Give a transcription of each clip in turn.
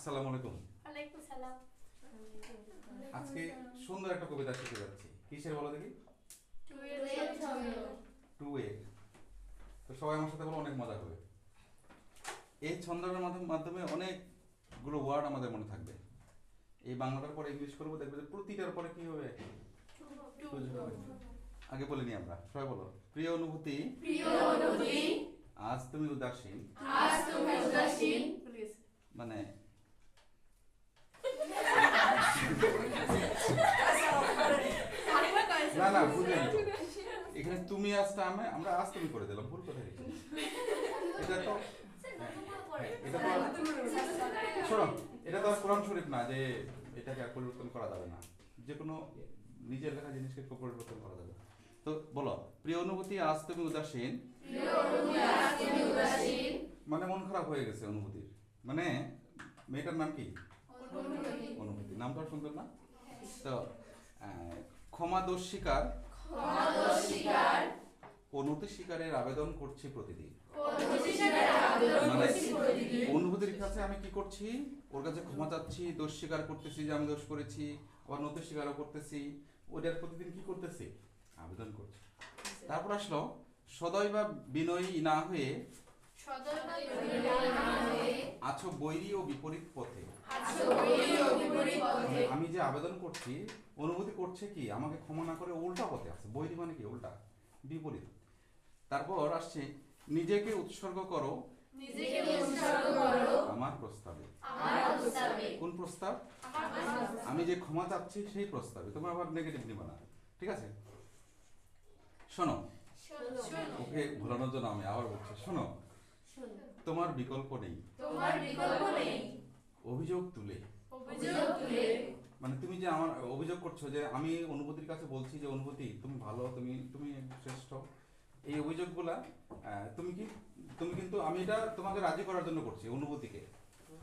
আসসালামু আলাইকুম। ওয়ালাইকুম সালাম। আজকে সুন্দর একটা কবিতা শিখে যাচ্ছি। কিসের বলো দেখি? টু এ তো সবাই আমার সাথে বলো অনেক মজা হবে। এই ছন্দের মাধ্যমে অনেকগুলো ওয়ার্ড আমাদের মনে থাকবে। এই বাংলাটার পরে ইংলিশ করব দেখবে যে প্রতিটার পরে কি হবে। আগে বলে নি আমরা। সবাই বলো প্রিয় অনুভূতি? প্রিয় অনুভূতি? আজ তুমি উদাসীন। আজ তুমি উদাসীন? মানে না না বুঝলেন তো। এখানে তুমি আজটা আমি আমরা আজ তুমি করে দিলাম ভুল কথা। এটা তো হ্যাঁ, এটা তো শোনো এটা তো আর কোরআন শরীফ না যে এটাকে আর পরিবর্তন করা যাবে না। যে কোনো নিজের লেখা জিনিসকে পরিবর্তন করা যাবে। তো বলো প্রিয় অনুভূতি আজ তুমি উদাসীন? মানে মন খারাপ হয়ে গেছে অনুভূতির। মানে মেয়েটার নাম কি? অনুভূতি। নামটা সুন্দর না? তো ক্ষমা দোষ স্বীকার অনুভূতি স্বীকারের আবেদন করছি প্রতিদিন। অনুভূতি স্বীকারের আবেদন মানে করছি প্রতিদিন। অনুভূতির কাছে আমি কি করছি? ওর কাছে ক্ষমা চাচ্ছি দোষ স্বীকার করতেছি যে আমি দোষ করেছি আবার নতুন স্বীকারও করতেছি। ওইটার প্রতিদিন কি করতেছি? আবেদন করছি। তারপর আসলো সদয় বা বিনয়ী না হয়ে সদয় বিনয়ী না হয়ে আছো বৈরী ও বিপরীত পথে। আমি যে আবেদন করছি অনুভূতি করছে কি? আমাকে ক্ষমা না করে উল্টা পথে আছে বৈরী মানে কি? উল্টা। বিপরীত। তারপর আসছে নিজেকে উৎসর্গ করো। আমার প্রস্তাবে। কোন প্রস্তাব? আমি যে ক্ষমা চাচ্ছি সেই প্রস্তাবে। তোমরা আবার নেগেটিভ নিবা না। ঠিক আছে? শোনো। শোনো। ওকে ভোলানোর জন্য আমি আবার বলছি। শোনো। তোমার বিকল্প নেই। তোমার বিকল্প নেই। অভিযোগ তুলে। অভিযোগ তুলে। মানে তুমি যে আমার অভিযোগ করছ যে আমি অনুভূতির কাছে বলছি যে অনুভূতি তুমি ভালো তুমি তুমি শ্রেষ্ঠ। এই অভিযোগগুলা তুমি কি তুমি কিন্তু আমি এটা তোমাকে রাজি করার জন্য করছি অনুভূতিকে।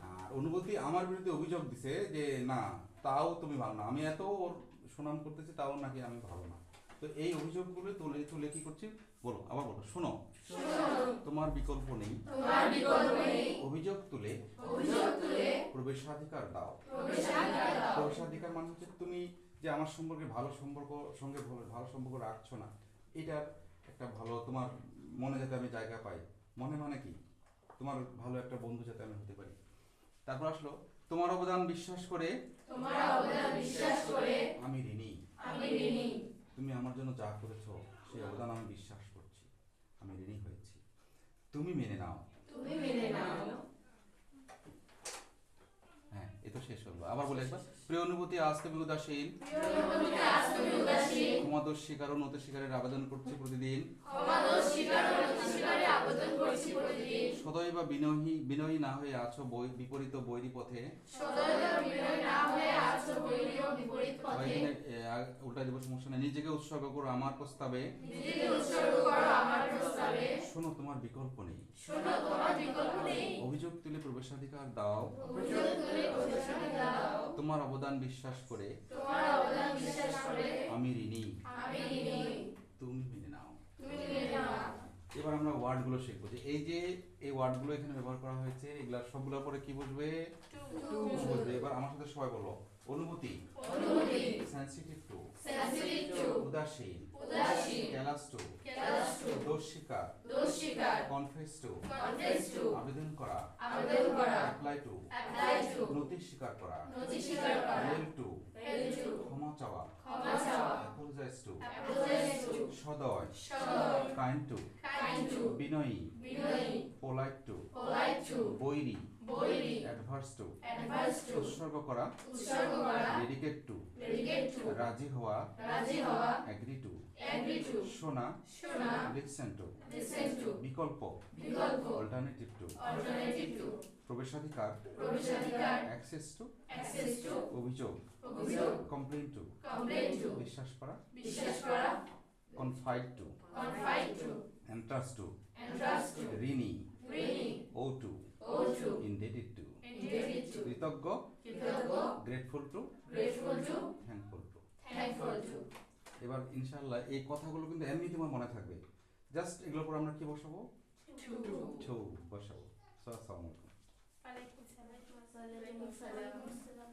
আর অনুভূতি আমার বিরুদ্ধে অভিযোগ দিছে যে না তাও তুমি ভালো না। আমি এত ওর সুনাম করতেছি তাও নাকি আমি ভালো না। তো এই অভিযোগগুলো তুলে তুলে কি করছি? বলো আবার বলো শোনো। তোমার বিকল্প নেই। অভিযোগ তুলে প্রবেশাধিকার দাও। প্রবেশাধিকার মানে হচ্ছে তুমি যে আমার সম্পর্কে ভালো সম্পর্ক সঙ্গে ভালো- সম্পর্ক রাখছো না এটার একটা ভালো তোমার মনে যাতে আমি জায়গা পাই। মনে মানে কি? তোমার ভালো একটা বন্ধু যাতে আমি হতে পারি। তারপর আসলো তোমার অবদান বিশ্বাস করে তোমার অবদান বিশ্বাস করে আমি ঋণী। জন্য যা করেছ সেই অবদান আমি বিশ্বাস করছি। আমি ঋণী হয়েছি। তুমি মেনে নাও। তুমি মেনে নাও। হ্যাঁ এ তো শেষ হলো। আবার বলে একবার। প্রিয় অনুভূতি আজ তুমি উদাসীন ক্ষমাদোষ স্বীকার ও নতি স্বীকারের আবেদন করছি প্রতিদিন। ক্ষমা দোষ স্বীকার ও নতি স্বীকারে আবেদন করছি প্রতিদিন সদয় বা বিনয়ী বিনয়ী না হয়ে আছো বই বিপরীত বৈরী পথে উল্টা দিব সমস্যা নেই নিজেকে উৎসর্গ করো আমার প্রস্তাবে। শোনো তোমার বিকল্প নেই। অভিযোগ তুলে প্রবেশাধিকার দাও। তোমার অবদান বিশ্বাস করে। আমি ঋণী। তুমি এবার আমরা ওয়ার্ডগুলো শিখব। যে এই যে এই ওয়ার্ডগুলো এখানে ব্যবহার করা হয়েছে এগুলা সবগুলোর পরে কি বুঝবে? বুঝবে। এবার আমার সাথে সবাই বলো। অনুভূতি। অনুভূতি। সেন্সিটিভ টু সেন্সিটিভ টু উদাসীন। উদাসীন। ক্যালাস টু কেলাস টু দোষ স্বীকার দোষ স্বীকার কনফেস টু কনফেস টু আবেদন করা। আবেদন করা। অ্যাপ্লাই টু অ্যাপ্লাই টু নথি স্বীকার করা। নথি স্বীকার করা। রেল টু রেল টু ক্ষমা চাওয়া। ক্ষমা চাওয়া। অ্যাপোলোজাইজ টু অ্যাপ্রোচাইজ টু সদয়। কাইন্ড টু কাইন্ড টু বিনয়ী। বিনয়ী। পোলাইট। Two polite. টু বৈরী। বৈরী। অ্যাডভার্স টু অ্যাডভান্স টু উৎসর্গ করা। উৎসর্গ করা। ডেডিকেট টু ডেডিকেট টু রাজি হওয়া। রাজি হওয়া। অ্যাগ্রি টু এগ্রি টু শোনা। শোনা। লিসেন টু লিসেন টু বিকল্প। বিকল্প। অল্টারনেটিভ টু অল্টারনেটিভ টু প্রবেশাধিকার। প্রবেশাধিকার। অ্যাক্সেস টু অ্যাক্সেস টু অভিযোগ। অভিযোগ। কমপ্লেন টু কমপ্লেন টু বিশ্বাস করা। Confide to confide to entrust to entrust to ঋণী ঋণী owe to owe to indebted to indicated to কৃতজ্ঞ কৃতজ্ঞ grateful to grateful to thankful to thankful to এবার ইনশাআল্লাহ এই কথাগুলো কিন্তু এমনি তোমার মনে থাকবে। জাস্ট এগুলোর পর আমরা কি বসাবো? টু ছৌ বসাবো। আসসালামু আলাইকুম। আলাইকুম সালাম ওয়ালাইকুম আসসালাম।